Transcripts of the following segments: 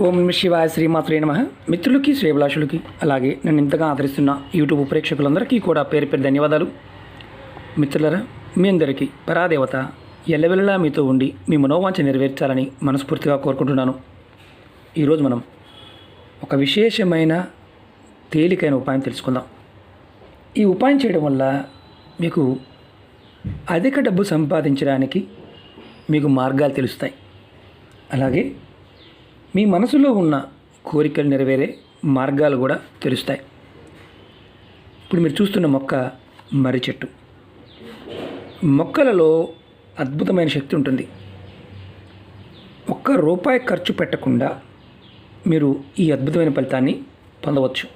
ఓం నమ శివాయ శ్రీమాత్రే నమ. మిత్రులకి శ్రేభిలాషులకి అలాగే నన్ను ఇంతగా ఆదరిస్తున్న యూట్యూబ్ ప్రేక్షకులందరికీ కూడా పేరు పేరు ధన్యవాదాలు. మిత్రులరా మీ అందరికీ పరాదేవత ఎల్లవెల్లలా మీతో ఉండి మీ మనోవాంఛ నెరవేర్చాలని మనస్ఫూర్తిగా కోరుకుంటున్నాను. ఈరోజు మనం ఒక విశేషమైన తేలికైన ఉపాయం తెలుసుకుందాం. ఈ ఉపాయం చేయడం వల్ల మీకు అధిక డబ్బు సంపాదించడానికి మీకు మార్గాలు తెలుస్తాయి. అలాగే మీ మనసులో ఉన్న కోరికలు నెరవేరే మార్గాలు కూడా తెలుస్తాయి. ఇప్పుడు మీరు చూస్తున్న మొక్క మర్రి చెట్టు. మొక్కలలో అద్భుతమైన శక్తి ఉంటుంది. ఒక్క రూపాయి ఖర్చు పెట్టకుండా మీరు ఈ అద్భుతమైన ఫలితాన్ని పొందవచ్చు.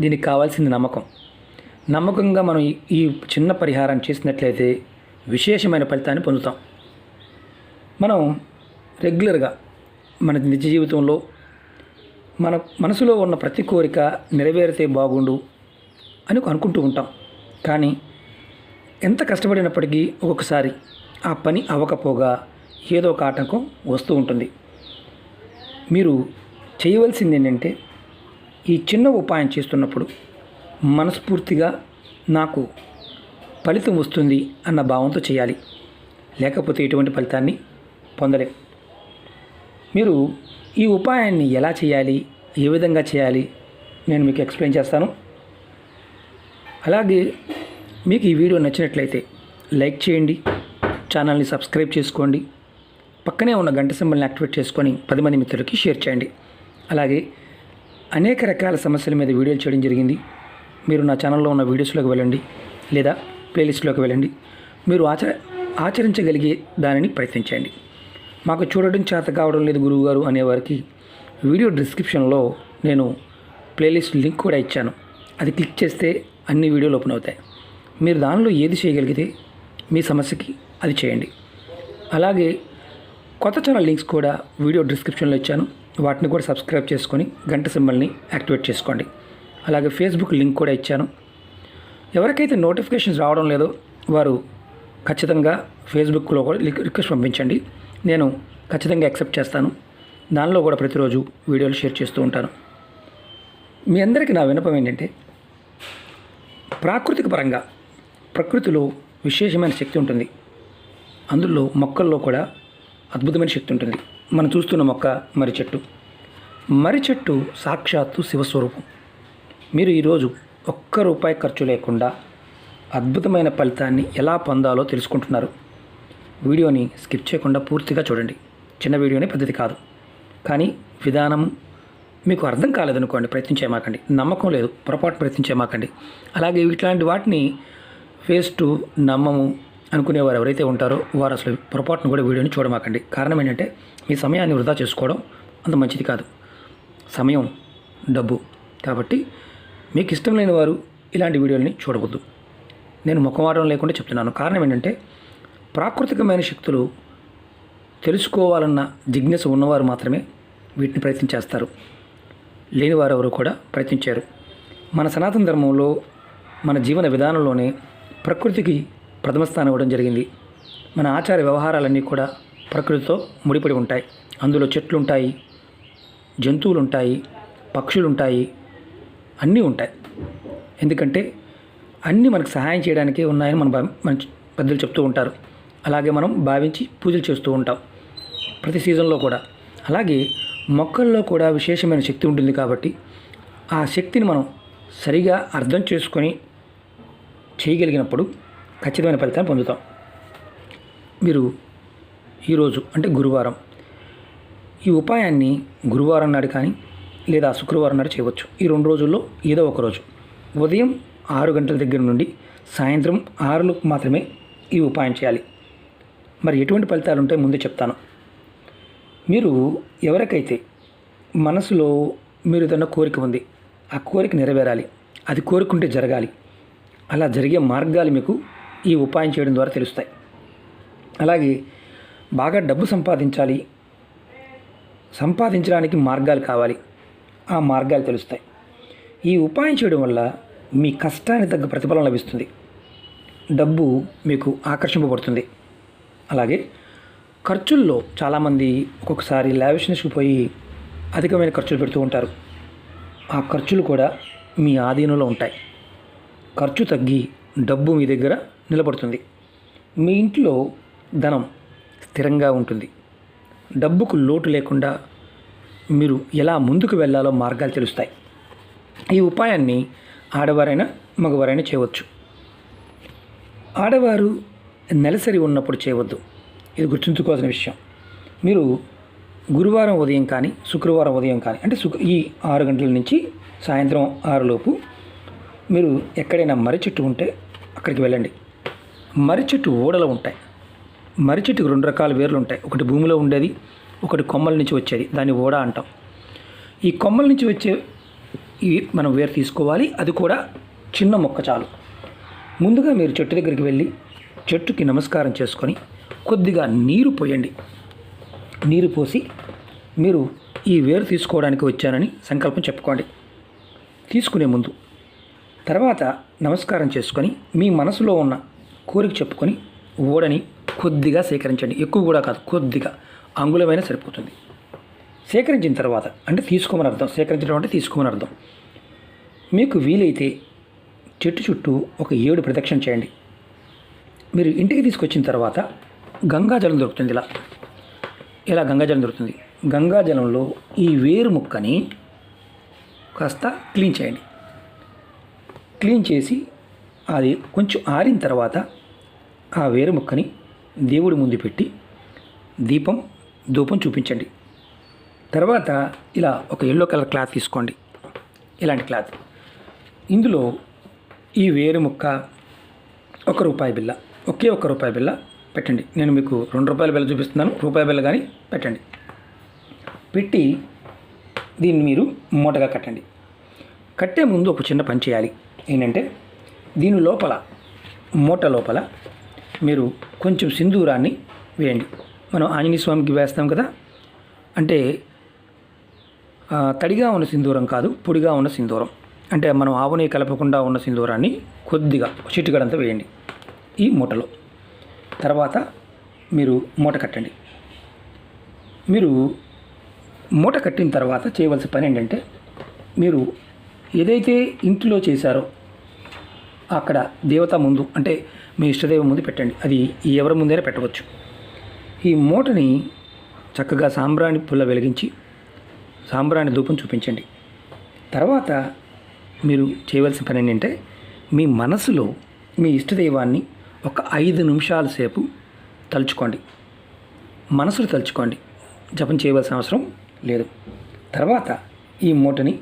దీనికి కావాల్సింది నమ్మకం. నమ్మకంగా మనం ఈ- చిన్న పరిహారం చేసినట్లయితే విశేషమైన ఫలితాన్ని పొందుతాం. మనం రెగ్యులర్గా మన నిజ జీవితంలో మన మనసులో ఉన్న ప్రతి కోరిక నెరవేరితే బాగుండు అని అనుకుంటూ ఉంటాం. కానీ ఎంత కష్టపడినప్పటికీ ఒక్కొక్కసారి ఆ పని అవ్వకపోగా ఏదో ఒక ఆటంకం వస్తూ ఉంటుంది. మీరు చేయవలసింది ఏంటంటే ఈ చిన్న ఉపాయం చేస్తున్నప్పుడు మనస్ఫూర్తిగా నాకు ఫలితం వస్తుంది అన్న భావంతో చేయాలి. లేకపోతే ఎటువంటి ఫలితాన్ని పొందలేం. మీరు ఈ ఉపాయాన్ని ఎలా చేయాలి? ఏ విధంగా చేయాలి? నేను మీకు ఎక్స్ప్లెయిన్ చేస్తాను. అలాగే మీకు ఈ వీడియో నచ్చినట్లయితే లైక్ చేయండి ఛానల్ని సబ్స్క్రైబ్ చేసుకోండి పక్కనే ఉన్న గంట సింబల్ని యాక్టివేట్ చేసుకొని పది మంది మిత్రులకి షేర్ చేయండి. అలాగే అనేక రకాల సమస్యల మీద వీడియోలు చేయడం జరిగింది. మీరు నా ఛానల్లో ఉన్న వీడియోస్లోకి వెళ్ళండి లేదా ప్లేలిస్ట్లోకి వెళ్ళండి. మీరు ఆచ ఆచరించగలిగే దానిని ప్రయత్నించండి. మాకు చూడడం చేత కావడం లేదు గురువు గారు అనేవారికి వీడియో డిస్క్రిప్షన్లో నేను ప్లేలిస్ట్ లింక్ కూడా ఇచ్చాను. అది క్లిక్ చేస్తే అన్ని వీడియోలు ఓపెన్ అవుతాయి. మీరు దానిలో ఏది చేయగలిగితే మీ సమస్యకి అది చేయండి. అలాగే కొత్త ఛానల్ లింక్స్ కూడా వీడియో డిస్క్రిప్షన్లో ఇచ్చాను. వాటిని కూడా సబ్స్క్రైబ్ చేసుకొని గంట సింబల్ని యాక్టివేట్ చేసుకోండి. అలాగే ఫేస్బుక్ లింక్ కూడా ఇచ్చాను. ఎవరికైతే నోటిఫికేషన్స్ రావడం లేదో వారు ఖచ్చితంగా ఫేస్బుక్లో కూడా లిక్- రిక్వెస్ట్ పంపించండి. నేను ఖచ్చితంగా యాక్సెప్ట్ చేస్తాను. దానిలో కూడా ప్రతిరోజు వీడియోలు షేర్ చేస్తూ ఉంటాను. మీ అందరికీ నా వినపం ఏంటంటే ప్రాకృతిక పరంగా ప్రకృతిలో విశేషమైన శక్తి ఉంటుంది. అందులో మొక్కల్లో కూడా అద్భుతమైన శక్తి ఉంటుంది. మనం చూస్తున్న మొక్క మర్రి చెట్టు. మర్రి చెట్టు సాక్షాత్తు శివస్వరూపం. మీరు ఈరోజు ఒక్క రూపాయి ఖర్చు లేకుండా అద్భుతమైన ఫలితాన్ని ఎలా పొందాలో తెలుసుకుంటున్నారు. వీడియోని స్కిప్ చేయకుండా పూర్తిగా చూడండి. చిన్న వీడియోనే పద్ధతి కాదు. కానీ విధానం మీకు అర్థం కాలేదనుకోండి ప్రయత్నించేమాకండి నమ్మకం లేదు పొరపాటు ప్రయత్నించేమాకండి అలాగే ఇట్లాంటి వాటిని ఫేస్ టు నమ్మము అనుకునేవారు ఎవరైతే ఉంటారో వారు అసలు పొరపాటును కూడా వీడియోని చూడమాకండి. కారణం ఏంటంటే మీ సమయాన్ని వృధా చేసుకోవడం అంత మంచిది కాదు. సమయం డబ్బు. కాబట్టి మీకు ఇష్టం లేని వారు ఇలాంటి వీడియోలని చూడవద్దు. నేను ముఖమాటం లేకుండా చెప్తున్నాను. కారణం ఏంటంటే ప్రాకృతికమైన శక్తులు తెలుసుకోవాలన్న జిజ్ఞాస ఉన్నవారు మాత్రమే వీటిని ప్రయత్నించేస్తారు చేస్తారు. లేనివారు ఎవరు కూడా ప్రయత్నించారు. మన సనాతన ధర్మంలో మన జీవన విధానంలోనే ప్రకృతికి ప్రథమ స్థానం ఇవ్వడం జరిగింది. మన ఆచార వ్యవహారాలన్నీ కూడా ప్రకృతితో ముడిపడి ఉంటాయి. అందులో చెట్లు ఉంటాయి జంతువులు ఉంటాయి పక్షులు ఉంటాయి అన్నీ ఉంటాయి. ఎందుకంటే అన్నీ మనకు సహాయం చేయడానికే ఉన్నాయని మన మన పెద్దలు చెప్తూ ఉంటారు. అలాగే మనం భావించి పూజలు చేస్తూ ఉంటాం ప్రతి సీజన్లో కూడా. అలాగే మొక్కల్లో కూడా విశేషమైన శక్తి ఉంటుంది కాబట్టి ఆ శక్తిని మనం సరిగా అర్థం చేసుకొని చేయగలిగినప్పుడు ఖచ్చితమైన ఫలితాన్ని పొందుతాం. మీరు ఈరోజు అంటే గురువారం ఈ ఉపాయాన్ని గురువారం నాడు కానీ లేదా శుక్రవారం నాడు చేయవచ్చు. ఈ రెండు రోజుల్లో ఏదో ఒక రోజు. ఉదయం ఆరు గంటల దగ్గర నుండి సాయంత్రం ఆరులకు మాత్రమే ఈ ఉపాయం చేయాలి. మరి ఎటువంటి ఫలితాలు ఉంటాయి ముందు చెప్తాను. మీరు ఎవరికైతే మనసులో మీరు ఏదైనా కోరిక ఉంది ఆ కోరిక నెరవేరాలి అది కోరుకుంటే జరగాలి అలా జరిగే మార్గాలు మీకు ఈ ఉపాయం చేయడం ద్వారా తెలుస్తాయి. అలాగే బాగా డబ్బు సంపాదించాలి సంపాదించడానికి మార్గాలు కావాలి ఆ మార్గాలు తెలుస్తాయి. ఈ ఉపాయం చేయడం వల్ల మీ కష్టానికి తగ్గ ప్రతిఫలం లభిస్తుంది. డబ్బు మీకు ఆకర్షింపబడుతుంది. అలాగే ఖర్చుల్లో చాలామంది ఒక్కొక్కసారి లావిష్నెస్కి పోయి అధికమైన ఖర్చులు పెడుతూ ఉంటారు. ఆ ఖర్చులు కూడా మీ ఆధీనంలో ఉంటాయి. ఖర్చు తగ్గి డబ్బు మీ దగ్గర నిలబడుతుంది. మీ ఇంట్లో ధనం స్థిరంగా ఉంటుంది. డబ్బుకు లోటు లేకుండా మీరు ఎలా ముందుకు వెళ్ళాలో మార్గాలు తెలుస్తాయి. ఈ ఉపాయాన్ని ఆడవారైనా మగవారైనా చేయవచ్చు. ఆడవారు నెలసరి ఉన్నప్పుడు చేయవద్దు. ఇది గుర్తుంచుకోవాల్సిన విషయం. మీరు గురువారం ఉదయం కానీ శుక్రవారం ఉదయం కానీ అంటే శుక్ర ఈ ఆరు గంటల నుంచి సాయంత్రం ఆరులోపు మీరు ఎక్కడైనా మర్రి చెట్టు ఉంటే అక్కడికి వెళ్ళండి. మర్రి చెట్టు ఓడలు ఉంటాయి. మర్రి చెట్టుకు రెండు రకాల వేర్లు ఉంటాయి. ఒకటి భూమిలో ఉండేది ఒకటి కొమ్మల నుంచి వచ్చేది. దాన్ని ఓడ అంటాం. ఈ కొమ్మల నుంచి వచ్చే ఈ మనం వేరు తీసుకోవాలి. అది కూడా చిన్న మొక్క చాలు. ముందుగా మీరు చెట్టు దగ్గరికి వెళ్ళి చెట్టుకి నమస్కారం చేసుకొని కొద్దిగా నీరు పోయండి. నీరు పోసి మీరు ఈ వేరు తీసుకోవడానికి వచ్చానని సంకల్పం చెప్పుకోండి. తీసుకునే ముందు తర్వాత నమస్కారం చేసుకొని మీ మనసులో ఉన్న కోరిక చెప్పుకొని ఓడని కొద్దిగా సేకరించండి. ఎక్కువ కూడా కాదు కొద్దిగా అంగుళమైన సరిపోతుంది. సేకరించిన తర్వాత అంటే తీసుకోమని అర్థం. సేకరించడం అంటే తీసుకోమని అర్థం. మీకు వీలైతే చెట్టు చుట్టూ ఒక ఏడు ప్రదక్షిణ చేయండి. మీరు ఇంటికి తీసుకొచ్చిన తర్వాత గంగాజలం దొరుకుతుంది ఇలా. ఇలా గంగాజలం దొరుకుతుంది? గంగాజలంలో ఈ వేరు ముక్కని కాస్త క్లీన్ చేయండి. క్లీన్ చేసి అది కొంచెం ఆరిన తర్వాత ఆ వేరు ముక్కని దేవుడి ముందు పెట్టి దీపం ధూపం చూపించండి. తర్వాత ఇలా ఒక ఎల్లో కలర్ క్లాత్ తీసుకోండి. ఇలాంటి క్లాత్ ఇందులో ఈ వేరు ముక్క ఒక రూపాయి బిల్ల ఒకే ఒక్క రూపాయి బిల్ల పెట్టండి. నేను మీకు రెండు రూపాయల బిల్ల చూపిస్తున్నాను. రూపాయి బిల్ల కానీ పెట్టండి. పెట్టి దీన్ని మీరు మూటగా కట్టండి. కట్టే ముందు ఒక చిన్న పని చేయాలి. ఏంటంటే దీని లోపల మూట లోపల మీరు కొంచెం సింధూరాన్ని వేయండి. మనం ఆంజనేయ స్వామికి వేస్తాం కదా? అంటే తడిగా ఉన్న సింధూరం కాదు పొడిగా ఉన్న సింధూరం. అంటే మనం ఆవుని కలపకుండా ఉన్న సింధూరాన్ని కొద్దిగా చిట్టుగడంతా వేయండి. ఈ మూటలో. తర్వాత మీరు మూట కట్టండి. మీరు మూట కట్టిన తర్వాత చేయవలసిన పని ఏంటంటే మీరు ఏదైతే ఇంటిలో చేశారో అక్కడ దేవత ముందు అంటే మీ ఇష్టదేవం ముందు పెట్టండి. అది ఎవరి ముందైనా పెట్టవచ్చు. ఈ మూటని చక్కగా సాంబ్రాణి పుల్ల వెలిగించి సాంబ్రాణి ధూపం చూపించండి. తర్వాత మీరు చేయవలసిన పని ఏంటంటే మీ మనసులో మీ ఇష్టదైవాన్ని ఒక ఐదు నిమిషాల సేపు తలుచుకోండి. మనసులు తలుచుకోండి. జపం చేయవలసిన అవసరం లేదు. తర్వాత ఈ మూటని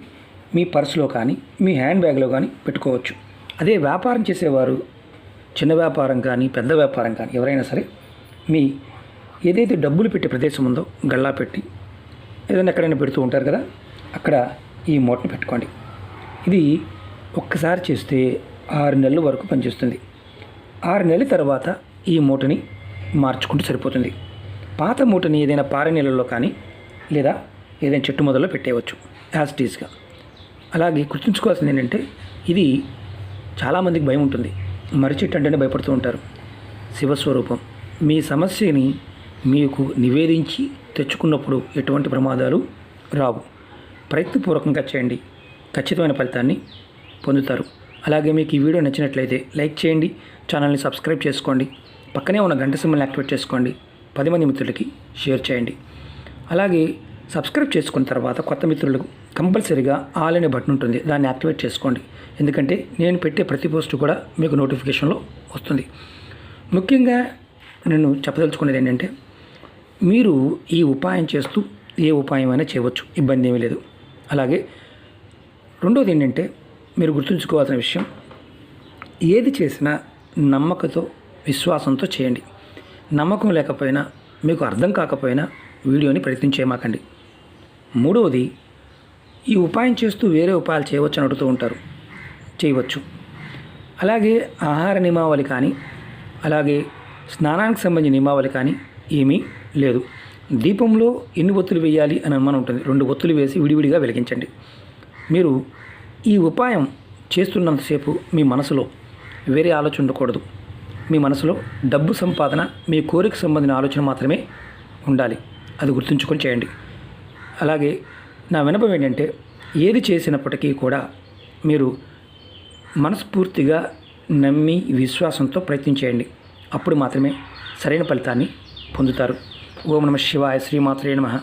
మీ పర్సులో కానీ మీ హ్యాండ్ బ్యాగ్లో కానీ పెట్టుకోవచ్చు. అదే వ్యాపారం చేసేవారు చిన్న వ్యాపారం కానీ పెద్ద వ్యాపారం కానీ ఎవరైనా సరే మీ ఏదైతే డబ్బులు పెట్టే ప్రదేశం ఉందో గల్లా పెట్టి ఏదైనా ఎక్కడైనా పెడుతూ ఉంటారు కదా అక్కడ ఈ మూటను పెట్టుకోండి. ఇది ఒక్కసారి చేస్తే ఆరు నెలల వరకు పనిచేస్తుంది. ఆరు నెలల తర్వాత ఈ మూటని మార్చుకుంటే సరిపోతుంది. పాత మూటని ఏదైనా పారే నీళ్ళలో కానీ లేదా ఏదైనా చెట్టు మొదల్లో పెట్టేయవచ్చు యాజ్ టీజ్గా అలాగే గుర్తుంచుకోవాల్సింది ఏంటంటే ఇది చాలామందికి భయం ఉంటుంది. మర్రి చెట్టు అంటేనే భయపడుతూ ఉంటారు. శివస్వరూపం. మీ సమస్యని మీకు నివేదించి తెచ్చుకున్నప్పుడు ఎటువంటి ప్రమాదాలు రావు. ప్రయత్నపూర్వకంగా చేయండి. ఖచ్చితమైన ఫలితాన్ని పొందుతారు. అలాగే మీకు ఈ వీడియో నచ్చినట్లయితే లైక్ చేయండి ఛానల్ని సబ్స్క్రైబ్ చేసుకోండి పక్కనే ఉన్న గంట సింబల్ని యాక్టివేట్ చేసుకోండి పది మంది మిత్రులకి షేర్ చేయండి. అలాగే సబ్స్క్రైబ్ చేసుకున్న తర్వాత కొత్త మిత్రులకు కంపల్సరీగా ఆల్ అనే బటన్ ఉంటుంది దాన్ని యాక్టివేట్ చేసుకోండి. ఎందుకంటే నేను పెట్టే ప్రతి పోస్ట్ కూడా మీకు నోటిఫికేషన్లో వస్తుంది. ముఖ్యంగా నేను చెప్పదలుచుకునేది ఏంటంటే మీరు ఈ ఉపాయం చేస్తూ ఏ ఉపాయం అయినా చేయవచ్చు ఇబ్బంది ఏమీ లేదు. అలాగే రెండోది ఏంటంటే మీరు గుర్తుంచుకోవాల్సిన విషయం ఏది చేసినా నమ్మకంతో విశ్వాసంతో చేయండి. నమ్మకం లేకపోయినా మీకు అర్థం కాకపోయినా వీడియోని ప్రయత్నం చేయమాకండి. మూడవది ఈ ఉపాయం చేస్తూ వేరే ఉపాయాలు చేయవచ్చు అని అడుగుతూ ఉంటారు. చేయవచ్చు. అలాగే ఆహార నియమావళి కానీ అలాగే స్నానానికి సంబంధించిన నియమావళి కానీ ఏమీ లేదు. దీపంలో ఎన్ని ఒత్తులు వేయాలి అని అనుమానం ఉంటుంది. రెండు ఒత్తులు వేసి విడివిడిగా వెలిగించండి. మీరు ఈ ఉపాయం చేస్తున్నంతసేపు మీ మనసులో వేరే ఆలోచన ఉండకూడదు. మీ మనసులో డబ్బు సంపాదన మీ కోరిక సంబంధించిన ఆలోచన మాత్రమే ఉండాలి. అది గుర్తుంచుకొని చేయండి. అలాగే నా వినపం ఏంటంటే ఏది చేసినప్పటికీ కూడా మీరు మనస్ఫూర్తిగా నమ్మి విశ్వాసంతో ప్రయత్నించేయండి అప్పుడు మాత్రమే సరైన ఫలితాన్ని పొందుతారు. ఓం నమ శివాయ శ్రీమాత్రే నమ.